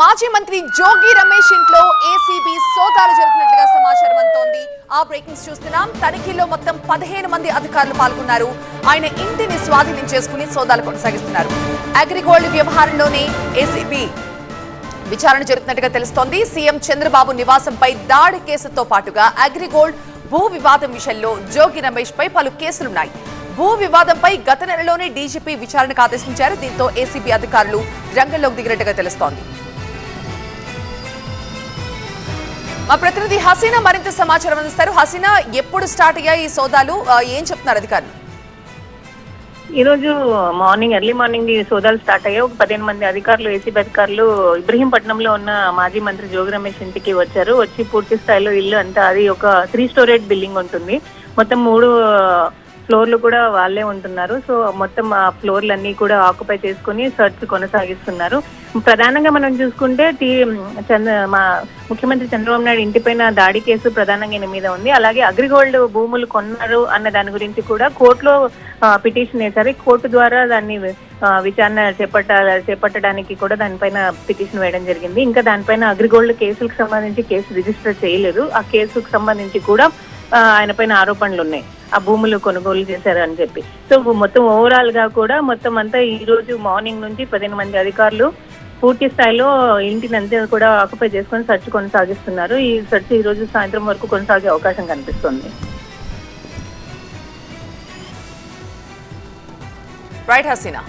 మాజీ మంత్రి జోగి రమేష్ ఇంట్లో ఏసీబీ సోదాలు జరుగుతున్నట్లుగా సమాచారం అంతోంది ఆ బ్రేకింగ్స్ చూస్తున్నాం. తనిఖీలో మొత్తం పదిహేను మంది అధికారులు పాల్గొన్నారు. ఆయన ఇంటిని స్వాధీనం చేసుకుని సోదాలు కొనసాగిస్తున్నారు. అగ్రిగోల్డ్ వ్యవహారంలోనే ఏసీబీ విచారణ జరుగుతున్నట్టుగా తెలుస్తోంది. సీఎం చంద్రబాబు నివాసంపై దాడి కేసుతో పాటుగా అగ్రిగోల్డ్ భూ వివాదం విషయంలో జోగి రమేష్ పై పలు కేసులున్నాయి. భూ వివాదంపై గత నెలలోనే డీజీపీ విచారణకు ఆదేశించారు. దీంతో ఏసీబీ అధికారులు రంగంలోకి దిగినట్టుగా తెలుస్తోంది. మా ప్రతినిధి హసీనా మరింత సమాచారం అందిస్తారు. హసీనా ఎప్పుడు స్టార్ట్ అయ్యాయి ఈ సోదాలు? ఏం చెప్తున్నారు అధికారులు? ఈ రోజు మార్నింగ్ ఎర్లీ మార్నింగ్ ఈ సోదాలు స్టార్ట్ అయ్యాయి. ఒక పదిహేను మంది అధికారులు ఏసీబీ అధికారులు ఇబ్రహీంపట్నంలో ఉన్న మాజీ మంత్రి జోగి రమేష్ ఇంటికి వచ్చారు. వచ్చి పూర్తి స్థాయిలో ఇల్లు అంతా అది ఒక త్రీ స్టోరేజ్ బిల్డింగ్ ఉంటుంది. మొత్తం మూడు ఫ్లోర్లు కూడా వాళ్ళే ఉంటున్నారు. సో మొత్తం ఆ ఫ్లోర్లన్నీ కూడా ఆక్యుపై చేసుకుని సర్చ్ కొనసాగిస్తున్నారు. ప్రధానంగా మనం చూసుకుంటే టీ చంద్ర మా ముఖ్యమంత్రి చంద్రబాబు నాయుడు ఇంటిపైన దాడి కేసు ప్రధానంగా ఈయన మీద ఉంది. అలాగే అగ్రిగోల్డ్ భూములు కొన్నారు అన్న దాని గురించి కూడా కోర్టులో పిటిషన్ వేశారు. కోర్టు ద్వారా దాన్ని విచారణ చేపట్ట చేపట్టడానికి కూడా దానిపైన పిటిషన్ వేయడం జరిగింది. ఇంకా దానిపైన అగ్రిగోల్డ్ కేసులకు సంబంధించి కేసు రిజిస్టర్ చేయలేదు. ఆ కేసుకు సంబంధించి కూడా ఆయన పైన ఆరోపణలు ఉన్నాయి ఆ భూములు కొనుగోలు చేశారు అని చెప్పి. సో మొత్తం ఓవరాల్గా కూడా మొత్తం అంతా ఈ రోజు మార్నింగ్ నుంచి పదిహేను మంది అధికారులు పూర్తి స్థాయిలో ఇంటిని అంతా కూడా ఆక్యుపై చేసుకొని సెర్చ్ కొనసాగిస్తున్నారు. ఈ సెర్చ్ ఈ రోజు సాయంత్రం వరకు కొనసాగే అవకాశం కనిపిస్తుంది. రైట్ హసీనా.